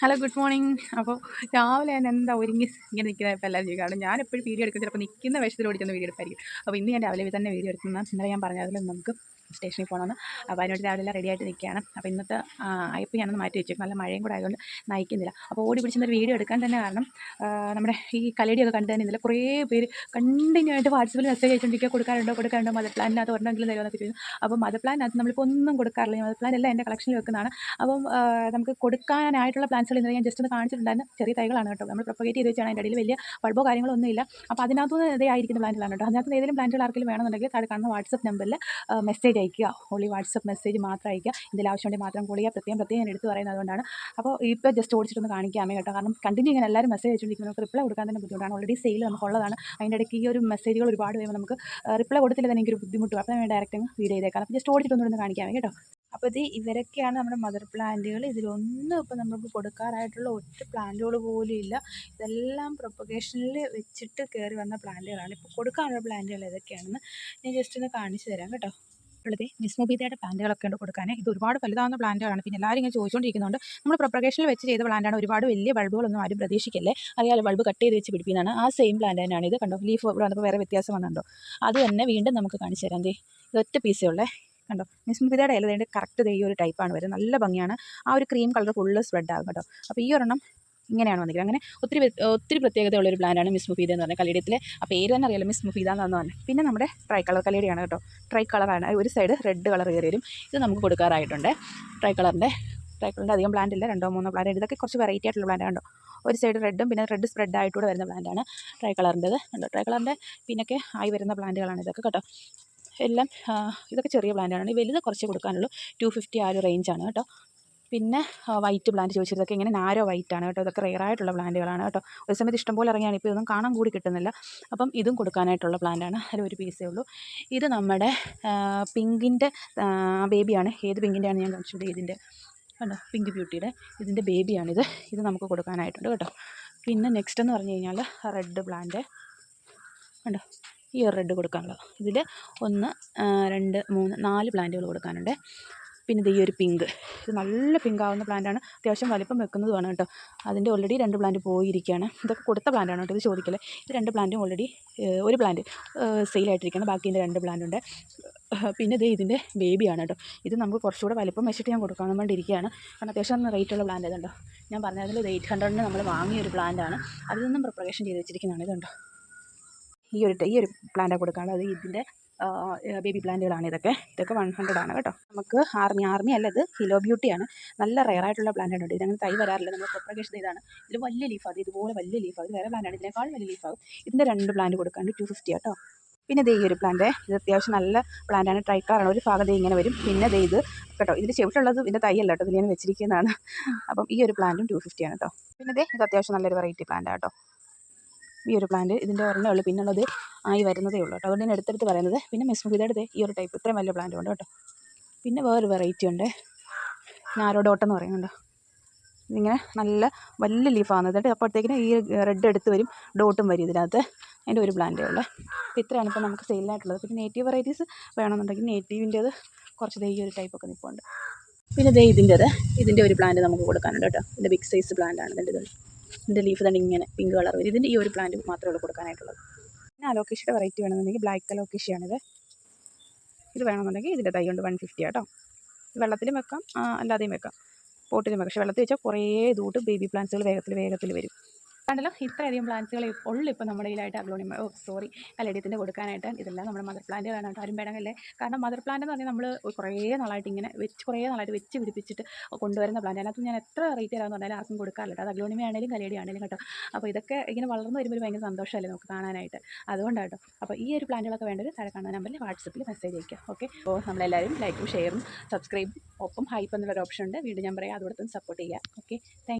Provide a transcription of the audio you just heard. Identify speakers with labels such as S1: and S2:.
S1: Hello good morning അപ്പോൾ രാവിലെ ഞാൻ എന്താ ഒരുങ്ങി ഇങ്ങനെ നിൽക്കുന്നത് ഇപ്പോൾ എല്ലാവരും കാരണം ഞാൻ എപ്പോഴും വീഡിയോ എടുക്കുന്നത് ചിലപ്പോൾ നിൽക്കുന്ന വേഷത്തിൽ ഓടിക്കുന്ന വീഡിയോ എടുപ്പായിരിക്കും. അപ്പോൾ ഇന്ന് ഞാൻ രാവിലെ തന്നെ വീഡിയോ എടുക്കുന്ന ഇന്നലെ ഞാൻ പറഞ്ഞതിൽ നമുക്ക് സ്റ്റേഷനിൽ പോകണമെന്ന്. അപ്പോൾ അതിനോട് രാവിലെ എല്ലാം റെഡി ആയിട്ട് നിൽക്കുകയാണ്. അപ്പോൾ ഇന്നത്തെ അയപ്പ് ഞാനൊന്ന് മാറ്റി വെച്ചു നല്ല മഴയും കൂടെ ആയതുകൊണ്ട് നയിക്കുന്നില്ല. അപ്പോൾ ഓടി പിടിച്ചൊരു വീഡിയോ എടുക്കാൻ തന്നെ കാരണം നമ്മുടെ ഈ കലടിയൊക്കെ കണ്ടു തന്നെ ഇന്നലെ കുറേ പേര് കണ്ടിന്യൂ ആയിട്ട് വാട്സപ്പിൽ മെസ്സേജ് അയച്ചുകൊണ്ടിരിക്കുക. കൊടുക്കാറുണ്ടോ കൊടുക്കാറുണ്ടോ മദർ പ്ലാനിനകത്ത് ഒരെണ്ണമെങ്കിലും തരുമെന്നൊക്കെ ചോദിച്ചു അപ്പോൾ മദർ പ്ലാനിനകത്ത് നമ്മളിപ്പോൾ ഒന്നും കൊടുക്കാറില്ല. മദർ പ്ലാൻ എല്ലാം എന്റെ കളക്ഷനിൽ വെക്കുന്നതാണ്. അപ്പം നമുക്ക് കൊടുക്കാനായിട്ടുള്ള പ്ലാൻസുകൾ ഇന്നലെ ഞാൻ ജസ്റ്റ് ഒന്ന് കാണിച്ചിട്ടുണ്ടായിരുന്നു. ചെറിയ തൈകളാണ് കേട്ടോ. നമ്മൾ പ്രൊപ്പഗേറ്റ് ചെയ്ത് വെച്ചാണ് അതിന്റെ ഇടയിൽ വലിയ ബൾബോ കാര്യങ്ങളൊന്നുമില്ല അപ്പോൾ അതിനകത്തുനിന്ന് ഇതേ ആയിരിക്കുന്ന പ്ലാന്റുകളാണ് കേട്ടോ. അതിനകത്ത് ഏതെങ്കിലും പ്ലാന്റുകൾ ആർക്കെങ്കിലും വേണമെന്നുണ്ടെങ്കിൽ താഴെ കാണുന്ന വാട്സപ്പ് നമ്പറിൽ മെസ്സേജ് അയക്കുക. ഓൺലി വാട്സപ്പ് മെസ്സേജ് മാത്രം അയക്കുക. എന്തെങ്കിലും ആവശ്യമുണ്ടെങ്കിൽ മാത്രം കോൾ ചെയ്യുക. പ്രത്യേകം പ്രത്യേകം എടുത്ത് പറയുന്നത് അതുകൊണ്ടാണ്. അപ്പോൾ ഇപ്പോൾ ജസ്റ്റ് ഓടിച്ചിട്ടൊന്ന് കാണിക്കാമേ കേട്ടോ. കാരണം കണ്ടിന്യൂ ഇങ്ങനെ എല്ലാവരും മെസ്സേജ് അയച്ചുകൊണ്ടിരിക്കുന്നത് നമുക്ക് റിപ്ലൈ കൊടുക്കാൻ തന്നെ ബുദ്ധിമുട്ടാണ്. ഓൾറെഡി സെയിൽ നമുക്കുള്ളതാണ്. അതിന്റെ ഇടയ്ക്ക് ഈ ഒരു മെസ്സേജുകൾ ഒരുപാട് വരുമ്പോൾ നമുക്ക് റിപ്ലൈ കൊടുത്തില്ല തന്നെ എനിക്കൊരു ബുദ്ധിമുട്ടും. അപ്പോൾ ഞാൻ ഡയറക്റ്റ് വീഡിയോ ചെയ്തേക്കാം. അപ്പോൾ ജസ്റ്റ് ഓടിച്ചിട്ടൊന്നും കാണിക്കാമേ കേട്ടോ. അപ്പോൾ ഇത് ഇവരൊക്കെയാണ് നമ്മുടെ മദർ പ്ലാന്റുകൾ ഇതിലൊന്നും ഇപ്പോൾ നമുക്ക് കൊടുക്കാറായിട്ടുള്ള ഒറ്റ പ്ലാന്റുകൾ പോലും ഇല്ല. ഇതെല്ലാം പ്രൊപ്പഗേഷനിൽ വെച്ചിട്ട് കയറി വന്ന പ്ലാന്റുകളാണ് ഇപ്പോൾ കൊടുക്കാനുള്ള പ്ലാന്റുകൾ ഏതൊക്കെയാണെന്ന് ഞാൻ ജസ്റ്റ് ഒന്ന് കാണിച്ചു തരാം കേട്ടോ. ഉള്ളത്. നിസ്മോബീതയുടെ പ്ലാന്റുകളൊക്കെ ഉണ്ട് കൊടുക്കാൻ ഇത് ഒരുപാട് വലുതാവുന്ന പ്ലാന്റുകളാണ് പിന്നെ എല്ലാവരും ഇങ്ങനെ ചോദിച്ചുകൊണ്ടിരിക്കുന്നുണ്ട് നമ്മൾ പ്രൊപ്പഗേഷനിൽ വെച്ച് ചെയ്ത പ്ലാന്റാണ് ഒരുപാട് വലിയ ബൾബുകളൊന്നും ആരും പ്രതീക്ഷിക്കല്ലേ? അറിയാലോ ബൾബ് കട്ട് ചെയ്ത് വെച്ച് പിടിപ്പിക്കുന്നതാണ്. ആ സെയിം പ്ലാന്റ് തന്നെയാണ്. ഇത് കണ്ടോ? ലീഫ് ഇവിടെ വന്നപ്പോൾ വേറെ വ്യത്യാസം വന്നുണ്ടോ അത് തന്നെ വീണ്ടും നമുക്ക് കാണിച്ചു തരാം. ദേ ഇതൊറ്റ പീസേ ഉള്ളേ. കണ്ടോ? നിസ്മിതയുടെ ഇല കറക്റ്റ് ഈ ഒരു ടൈപ്പാണ് വരുന്നത് നല്ല ഭംഗിയാണ്. ആ ഒരു ക്രീം കളർ ഫുള്ള് സ്പ്രെഡ് ആകും കേട്ടോ. അപ്പോൾ ഈ ഒരെണ്ണം ഇങ്ങനെയാണ് വന്നിരിക്കുന്നത്. അങ്ങനെ ഒത്തിരി ഒത്തിരി പ്രത്യേകതയുള്ളൊരു പ്ലാന്റാണ് മിസ് മുഫീദ എന്ന് പറഞ്ഞാൽ കലിയടത്തിലെ ആ പേര് തന്നെ അറിയാലോ മിസ് മുഫീദ എന്ന് പറഞ്ഞത്. പിന്നെ നമ്മുടെ ട്രൈ കളർ കലിയടിയാണ് കേട്ടോ ട്രൈ കളറാണ് ഒരു സൈഡ് റെഡ് കളർ കയറി വരും ഇത് നമുക്ക് കൊടുക്കാറായിട്ടുണ്ട്. ട്രൈ കളറിന്റെ ട്രൈ കളറിന്റെ അധികം പ്ലാന്റ് ഇല്ല. രണ്ടോ മൂന്നോ പ്ലാന്റ് ഇതൊക്കെ കുറച്ച് വെറൈറ്റി ആയിട്ടുള്ള പ്ലാന്റ് കണ്ടോ ഒരു സൈഡ് റെഡും പിന്നെ റെഡ് സ്പ്രെഡ് ആയിട്ടൂടെ വരുന്ന പ്ലാന്റാണ് ട്രൈ കളറിന്റെത് കണ്ടോ? ട്രൈ കളറിന്റെ പിന്നൊക്കെ ആയി വരുന്ന പ്ലാന്റുകളാണ് ഇതൊക്കെ കേട്ടോ. എല്ലാം ഇതൊക്കെ ചെറിയ പ്ലാന്റാണ് വലുത് കുറച്ച് കൊടുക്കാനുള്ളൂ. ടു ഫിഫ്റ്റി ആ ഒരു റേഞ്ചാണ് കേട്ടോ. പിന്നെ വൈറ്റ് പ്ലാന്റ് ചോദിച്ചിട്ടൊക്കെ ഇങ്ങനെ നാരോ വൈറ്റ് ആണ് കേട്ടോ. ഇതൊക്കെ ആയിട്ടുള്ള പ്ലാന്റുകളാണ് കേട്ടോ. ഒരു സമയത്ത് ഇഷ്ടംപോലെ ഇറങ്ങിയാണ്. ഇപ്പോൾ ഇതൊന്നും കാണാൻ കൂടി കിട്ടുന്നില്ല. അപ്പം ഇതും കൊടുക്കാനായിട്ടുള്ള പ്ലാന്റാണ് അതിൽ ഒരു പീസേ ഉള്ളൂ. ഇത് നമ്മുടെ പിങ്കിന്റെ ബേബിയാണ് ഏത് പിങ്കിന്റെയാണ് ഞാൻ കാണിച്ചത്? ഇതിന്റെ കണ്ടോ? പിങ്ക് ബ്യൂട്ടിയുടെ ഇതിന്റെ ബേബിയാണിത് ഇത് നമുക്ക് കൊടുക്കാനായിട്ടുണ്ട് കേട്ടോ. പിന്നെ നെക്സ്റ്റ് എന്ന് പറഞ്ഞു കഴിഞ്ഞാൽ റെഡ് പ്ലാന്റ് കണ്ടോ? ഈ ഒരു റെഡ് കൊടുക്കാനുള്ളത്. ഇതിൽ ഒന്ന് രണ്ട് മൂന്ന് നാല് പ്ലാന്റുകൾ കൊടുക്കാനുണ്ട്. പിന്നെ ഇത് ഈ ഒരു പിങ്ക് ഇത് നല്ല പിങ്ക് ആവുന്ന പ്ലാന്റാണ് അത്യാവശ്യം വലിപ്പം വെക്കുന്നതുമാണ് കേട്ടോ. അതിന്റെ ഓൾറെഡി രണ്ട് പ്ലാന്റ് പോയിരിക്കുകയാണ് ഇതൊക്കെ കൊടുത്ത പ്ലാന്റാണ് കേട്ടോ. ഇത് ചോദിക്കല്ലേ? ഇത് രണ്ട് പ്ലാന്റും ഓൾറെഡി ഒരു പ്ലാന്റ് സെയിലായിട്ടിരിക്കുകയാണ് ബാക്കി ഇതിന്റെ രണ്ട് പ്ലാന്റ് ഉണ്ട്. പിന്നെ ഇത് ഇതിന്റെ ബേബിയാണ് കേട്ടോ. ഇത് നമുക്ക് കുറച്ചുകൂടെ വലിപ്പം വെച്ചിട്ട് ഞാൻ കൊടുക്കാൻ വേണ്ടിയിരിക്കുകയാണ്. കാരണം അത്യാവശ്യം റേറ്റുള്ള പ്ലാന്റ് ഇതുണ്ടോ ഞാൻ പറഞ്ഞതിൽ ഇത് എയ്റ്റ് ഹൺഡ്രഡിന് നമ്മൾ വാങ്ങിയ ഒരു പ്ലാന്റാണ് അതിൽ നിന്നും പ്രിപ്പറേഷൻ ചെയ്ത് വെച്ചിരിക്കുന്നതാണ് ഇതുണ്ടോ ഈ ഒരു ഈ ഒരു പ്ലാന്റാണ് കൊടുക്കാനുള്ളത്. ഇതിന്റെ ബേബി പ്ലാന്റുകളാണ് ഇതൊക്കെ. ഇതൊക്കെ വൺ ഹൺഡ്രഡ് ആണ് കേട്ടോ. നമുക്ക് ആർമി ആർമി അല്ല ഇത്. ഹിലോ ബ്യൂട്ടിയാണ് നല്ല റെയർ ആയിട്ടുള്ള പ്ലാന്റ് ഉണ്ട്. ഇതങ്ങനെ തൈ വരാറില്ല. നമ്മൾ പ്രൊപ്പഗേഷൻ ഇതാണ് ഇത് വലിയ ലീഫാണ് ഇത് ഇതുപോലെ വലിയ ലീഫാണ് ഇത് വേറെ ആണ്. ഇതിനേക്കാൾ വലിയ ലീഫാകും ഇതിന്റെ രണ്ട് പ്ലാന്റ് കൊടുക്കാണ്ട് ടു ഫിഫ്റ്റി കേട്ടോ പിന്നെ ദേ ഈ ഒരു പ്ലാന്റ് ഇത് അത്യാവശ്യം നല്ല പ്ലാന്റാണ് ട്രൈക്കാറാണ് ഒരു ഭാഗം ദേ ഇങ്ങനെ വരും. പിന്നെ ദേ ഇത് കേട്ടോ. ഇതിന്റെ ചെവിട്ടുള്ളത് ഇതിന്റെ തൈയല്ല കേട്ടോ. ഇതിൽ ഞാൻ വെച്ചിരിക്കുന്നതാണ്. അപ്പം ഈ ഒരു പ്ലാന്റും ടു ഫിഫ്റ്റി ആണ് കേട്ടോ. പിന്നെ ദേ ഇത് അത്യാവശ്യം നല്ലൊരു വെറൈറ്റി പ്ലാന്റ് കേട്ടോ. ഈ ഒരു പ്ലാന്റ് ഇതിന്റെ ഒരെണ്ണേ ഉള്ളൂ. പിന്നുള്ളത് ആയി വരുന്നതേ ഉള്ളൂ കേട്ടോ. അതുകൊണ്ട് ഞാൻ എടുത്തെടുത്ത് പറയുന്നത് പിന്നെ മിസ് മെസ്മുഖിതയുടെ ഈ ഒരു ടൈപ്പ് ഇത്രയും വലിയ പ്ലാന്റ് ഉണ്ട് കേട്ടോ. പിന്നെ വേറൊരു വെറൈറ്റി ഉണ്ട്. നാരോ ഡോട്ട് എന്ന് പറയുന്നുണ്ട്. ഇതിങ്ങനെ നല്ല വലിയ ലീഫാണ് എന്നിട്ട് അപ്പോഴത്തേക്കിന് ഈ റെഡ് എടുത്ത് വരും. ഡോട്ടും വരും ഇതിനകത്ത്. അതിന്റെ ഒരു പ്ലാന്റേ ഉള്ളൂ. അപ്പോൾ ഇത്രയാണ് ഇപ്പോൾ നമുക്ക് സെയിലായിട്ടുള്ളത് പിന്നെ നേറ്റീവ് വെറൈറ്റീസ് വേണമെന്നുണ്ടെങ്കിൽ നേറ്റീവിന്റേത് കുറച്ച് ഈ ഒരു ടൈപ്പൊക്കെ നിൽപ്പുണ്ട് പിന്നെ ദേ ഇതിന്റേത്. ഇതിന്റെ ഒരു പ്ലാന്റ് നമുക്ക് കൊടുക്കാനുണ്ട് കേട്ടോ. ഇതിന്റെ ബിഗ് സൈസ് പ്ലാന്റാണ് ഇതിന്റെ ഇത്. ഇതിന്റെ ലീഫ് തന്നെ ഇങ്ങനെ പിങ്ക് കളർ വരും. ഇതിന്റെ ഈ ഒരു പ്ലാന്റ് മാത്രമേ ഉള്ളൂ കൊടുക്കാനായിട്ടുള്ളത്. പിന്നെ അലോക്കേഷയുടെ വെറൈറ്റി വേണമെന്നുണ്ടെങ്കിൽ ബ്ലാക്ക് അലോക്കേഷയാണിത് ഇത് വേണമെന്നുണ്ടെങ്കിൽ ഇതിന്റെ തൈ കൊണ്ട് വൺ ഫിഫ്റ്റി കേട്ടോ വെള്ളത്തിലും വെക്കാം. അല്ലാതെയും വെക്കാം. പോട്ടിലും വെക്കാം. പക്ഷേ വെള്ളത്തിൽ വെച്ചാൽ കുറേ ഇതൂട്ട് ബേബി പ്ലാന്റ്സുകൾ വേഗത്തിൽ വേഗത്തിൽ വരും. കണ്ടല്ലോ? ഇത്രയധികം പ്ലാന്റ്സുകൾ ഉള്ളു ഇപ്പോൾ നമ്മുടെ കയ്യിലായിട്ട് അഗ്ലോണി ഓ സോറി കലേഡിയത്തിന്റെ കൊടുക്കാനായിട്ട് ഇതെല്ലാം നമ്മുടെ മദർ പ്ലാന്റ് കേട്ടോ ആരും വേണമെങ്കിലേ കാരണം മദർ പ്ലാന്റ് എന്ന് പറഞ്ഞാൽ നമ്മൾ കുറേ നാളായിട്ട് ഇങ്ങനെ വെച്ച് കുറേ നാളായിട്ട് വെച്ച് പിടിപ്പിച്ചിട്ട് കൊണ്ടുവരുന്ന പ്ലാന്റ് അതിനകത്ത് ഞാൻ എത്ര റേറ്റ് തരാമെന്ന് പറഞ്ഞാലും ആർക്കും കൊടുക്കാറില്ല അത് അഗ്ലോണിമ ആണെങ്കിലും കലേഡി ആണെങ്കിലും കേട്ടോ. അപ്പോൾ ഇതൊക്കെ ഇങ്ങനെ വളർന്നു വരുമ്പോൾ ഭയങ്കര സന്തോഷമല്ലേ നമുക്ക് കാണാനായിട്ട്. അതുകൊണ്ടാണ് അപ്പോൾ ഈ ഒരു പ്ലാന്റുകളൊക്കെ വേണ്ടത് താഴെ കാണുന്ന നമ്പറിൽ വാട്സപ്പിൽ മെസ്സേജ് അയക്കുക ഓക്കെ അപ്പോൾ നമ്മളെല്ലാവരും ലൈക്കും ഷെയറും സബ്സ്ക്രൈബും ഒപ്പം ഹൈപ്പ് എന്നുള്ളൊരു ഓപ്ഷൻ ഉണ്ട്. വീണ്ടും ഞാൻ പറയാം. അതോടൊപ്പം സപ്പോർട്ട് ചെയ്യുക. Okay thank